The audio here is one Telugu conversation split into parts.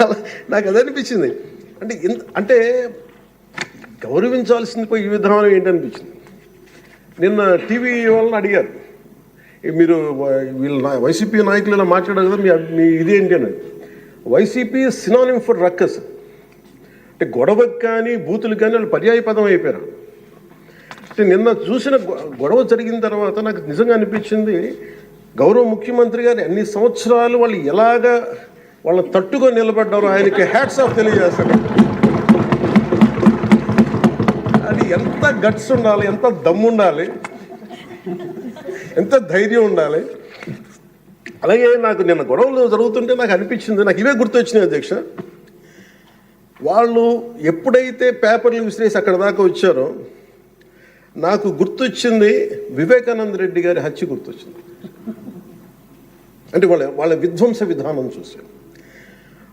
అలా నాకు అది అనిపించింది. అంటే ఇంత అంటే గౌరవించాల్సింది పోయి ఈ విధానం ఏంటనిపించింది నిన్న టీవీ వాళ్ళని అడిగారు. మీరు వీళ్ళు నా- వైసీపీ నాయకులు ఇలా మాట్లాడారు కదా మీ మీ ఇదేంటి అని వైసీపీ సినానిమ్ ఫర్ రక్కస్ అంటే గొడవకు కానీ బూతులు కానీ వాళ్ళు పర్యాయ పదం అయిపోయారు. అంటే నిన్న చూసిన గొడవ జరిగిన తర్వాత నాకు నిజంగా అనిపించింది గౌరవ ముఖ్యమంత్రి గారు అన్ని సంవత్సరాలు వాళ్ళు ఎలాగా వాళ్ళు తట్టుగా నిలబడ్డారు. ఆయనకి హ్యాట్స్ ఆఫ్ తెలియజేస్తారు అది ఎంత గట్స్ ఉండాలి ఎంత దమ్ము ఉండాలి ఎంత ధైర్యం ఉండాలి. అలాగే నాకు నిన్న గొడవలు జరుగుతుంటే నాకు అనిపించింది నాకు ఇవే గుర్తొచ్చినాయి అధ్యక్ష. వాళ్ళు ఎప్పుడైతే పేపర్లు విసిరేసి అక్కడ దాకా వచ్చారో నాకు గుర్తొచ్చింది వివేకానంద రెడ్డి గారి హత్య గుర్తొచ్చింది. అంటే వాళ్ళ వాళ్ళ విధ్వంస విధానం చూసాను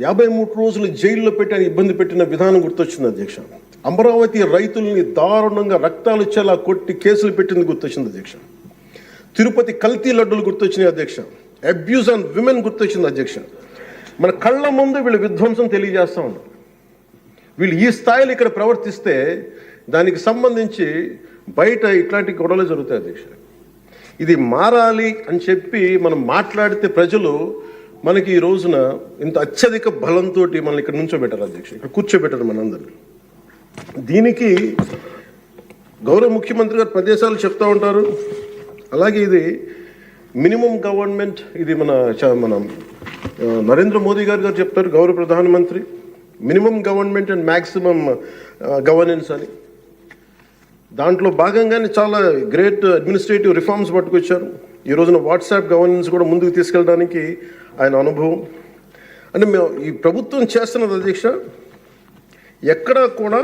యాభై మూడు రోజులు జైల్లో పెట్టి ఆయన ఇబ్బంది పెట్టిన విధానం గుర్తొచ్చింది అధ్యక్ష. అమరావతి రైతుల్ని దారుణంగా రక్తాలు వచ్చేలా కొట్టి కేసులు పెట్టింది గుర్తొచ్చింది అధ్యక్ష. తిరుపతి కల్తీ లడ్డులు గుర్తొచ్చినాయి అధ్యక్ష. అబ్యూస్ ఆన్ విమెన్ గుర్తొచ్చింది అధ్యక్ష. మన కళ్ళ ముందు వీళ్ళ విధ్వంసం తెలియజేస్తూ ఉన్నారు. వీళ్ళు ఈ స్థాయిలో ఇక్కడ ప్రవర్తిస్తే దానికి సంబంధించి బయట ఇట్లాంటి గొడవలు జరుగుతాయి అధ్యక్ష. ఇది మారాలి అని చెప్పి మనం మాట్లాడితే ప్రజలు మనకి ఈ రోజున ఇంత అత్యధిక బలంతో మనల్ని ఇక్కడ నుంచోబెట్టారు అధ్యక్ష ఇక్కడ కూర్చోబెట్టారు మనందరినీ. దీనికి గౌరవ ముఖ్యమంత్రి గారు ప్రదేశాలు చెప్తూ ఉంటారు. అలాగే ఇది మినిమం గవర్నమెంట్ ఇది మన చ- మన నరేంద్ర మోదీ గారు గారు చెప్తారు గౌరవ ప్రధానమంత్రి. Minimum government and maximum governance అని. దాంట్లో భాగంగానే చాలా గ్రేట్ అడ్మినిస్ట్రేటివ్ రిఫార్మ్స్ పట్టుకొచ్చారు. ఈ రోజున వాట్సాప్ గవర్నెన్స్ కూడా ముందుకు తీసుకెళ్ళడానికి ఆయన అనుభవం. అంటే మేము ఈ ప్రభుత్వం చేస్తున్నది అధ్యక్ష ఎక్కడా కూడా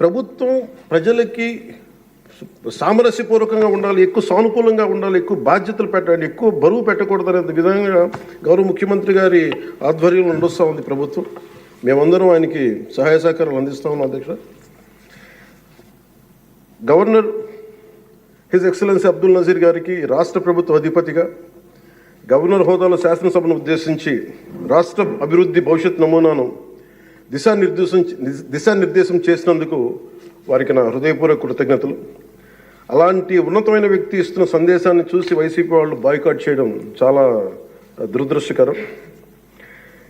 ప్రభుత్వం ప్రజలకి సామరస్యపూర్వకంగా ఉండాలి ఎక్కువ సానుకూలంగా ఉండాలి ఎక్కువ బాధ్యతలు పెట్టాలి ఎక్కువ బరువు పెట్టకూడదు అనే విధంగా గౌరవ ముఖ్యమంత్రి గారి ఆధ్వర్యంలో నడుస్తూ ఉంది ప్రభుత్వం. మేమందరం ఆయనకి సహాయ సహకారాలు అందిస్తా ఉన్నాం అధ్యక్ష. Governor his excellency Abdul Nazeer గారికి రాష్ట్ర ప్రభుత్వ అధిపతిగా గవర్నర్ హోదాలో శాసనసభను ఉద్దేశించి రాష్ట్ర అభివృద్ధి భవిష్యత్ నమూనాను దిశానిర్దేశం దిశానిర్దేశం చేసినందుకు వారికి నా హృదయపూర్వక కృతజ్ఞతలు. అలాంటి ఉన్నతమైన వ్యక్తి ఇస్తున్న సందేశాన్ని చూసి వైసీపీ వాళ్ళు బాయ్కాట్ చేయడం చాలా దురదృష్టకరం.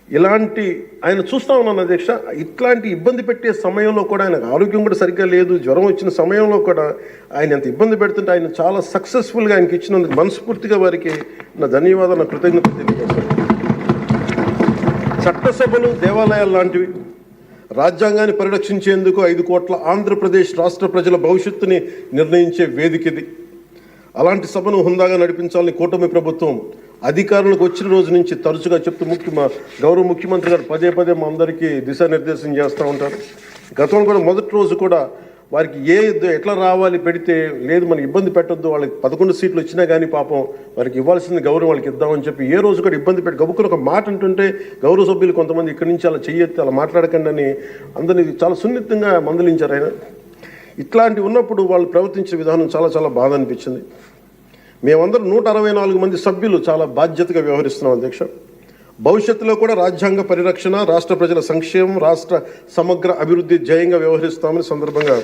ఇలాంటి ఆయన చూస్తూ ఉన్నాను అధ్యక్ష. ఇట్లాంటి ఇబ్బంది పెట్టే సమయంలో కూడా ఆయనకు ఆరోగ్యం కూడా సరిగ్గా లేదు జ్వరం వచ్చిన సమయంలో కూడా ఆయన ఎంత ఇబ్బంది పెడుతుంటే ఆయన చాలా సక్సెస్ఫుల్గా ఆయనకి ఇచ్చినందుకు మనస్ఫూర్తిగా వారికి నా ధన్యవాదాలు నా కృతజ్ఞత తెలియజేస్తాను చట్టసభలు దేవాలయాలు లాంటివి రాజ్యాంగాన్ని పరిరక్షించేందుకు ఐదు కోట్ల ఆంధ్రప్రదేశ్ రాష్ట్ర ప్రజల భవిష్యత్తుని నిర్ణయించే వేదిక ఇది. అలాంటి సభను హుందాగా నడిపించాలని కూటమి ప్రభుత్వం అధికారులకు వచ్చిన రోజు నుంచి తరచుగా చెప్తూ ముఖ్య గౌరవ ముఖ్యమంత్రి గారు పదే పదే మా అందరికీ దిశానిర్దేశం చేస్తూ ఉంటారు. గతంలో కూడా మొదటి రోజు కూడా వారికి ఏ ఎట్లా రావాలి పెడితే లేదు మనం ఇబ్బంది పెట్టొద్దు వాళ్ళకి పదకొండు సీట్లు వచ్చినా కానీ పాపం వారికి ఇవ్వాల్సిన గౌరవం వాళ్ళకి ఇద్దామని చెప్పి ఏ రోజు కూడా ఇబ్బంది పెట్టి గబుక్కుని ఒక మాట అంటుంటే గౌరవ సభ్యులు కొంతమంది ఇక్కడి నుంచి అలా చెయ్యొద్దు అలా మాట్లాడకండి అని అందరినీ చాలా సున్నితంగా మందలించారు ఆయన. ఇట్లాంటి ఉన్నప్పుడు వాళ్ళు ప్రవర్తించే విధానం చాలా చాలా బాధ అనిపించింది. మేమందరం నూట అరవై నాలుగు మంది సభ్యులు చాలా బాధ్యతగా వ్యవహరిస్తున్నాం అధ్యక్ష. భవిష్యత్తులో కూడా రాజ్యాంగ పరిరక్షణ రాష్ట్ర ప్రజల సంక్షేమం రాష్ట్ర సమగ్ర అభివృద్ధి జయంగా వ్యవహరిస్తామని సందర్భంగా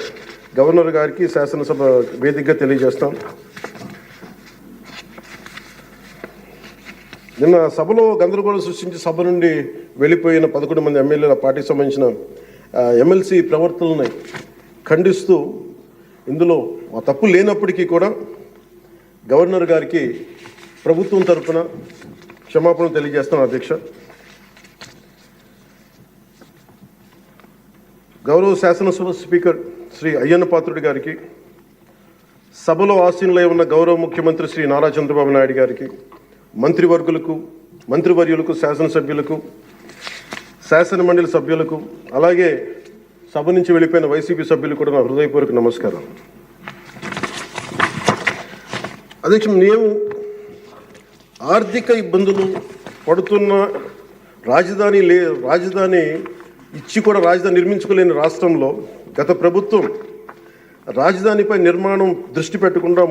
గవర్నర్ గారికి శాసనసభ వేదికగా తెలియజేస్తాం. నిన్న సభలో గందరగోళం సృష్టించి సభ నుండి వెళ్ళిపోయిన పదకొండు మంది ఎమ్మెల్యేల పార్టీకి సంబంధించిన ఎమ్మెల్సీ ప్రవర్తనని ఖండిస్తూ ఇందులో తప్పు లేనప్పటికీ కూడా గవర్నర్ గారికి ప్రభుత్వం తరపున క్షమాపణ తెలియజేస్తాను అధ్యక్ష. గౌరవ శాసనసభ స్పీకర్ శ్రీ అయ్యన్న పాత్రుడి గారికి సభలో ఆసీనులై ఉన్న గౌరవ ముఖ్యమంత్రి శ్రీ నారా చంద్రబాబు నాయుడు గారికి మంత్రివర్గులకు మంత్రివర్యులకు శాసనసభ్యులకు శాసన మండలి సభ్యులకు అలాగే సభ నుంచి వెళ్ళిపోయిన వైసీపీ సభ్యులు కూడా నా హృదయపూర్వక నమస్కారం అధ్యక్ష మేము ఆర్థిక ఇబ్బందులు పడుతున్న రాజధాని లే రాజధాని ఇచ్చి కూడా రాజధాని నిర్మించుకోలేని రాష్ట్రంలో గత ప్రభుత్వం రాజధానిపై నిర్మాణం దృష్టి పెట్టకుండా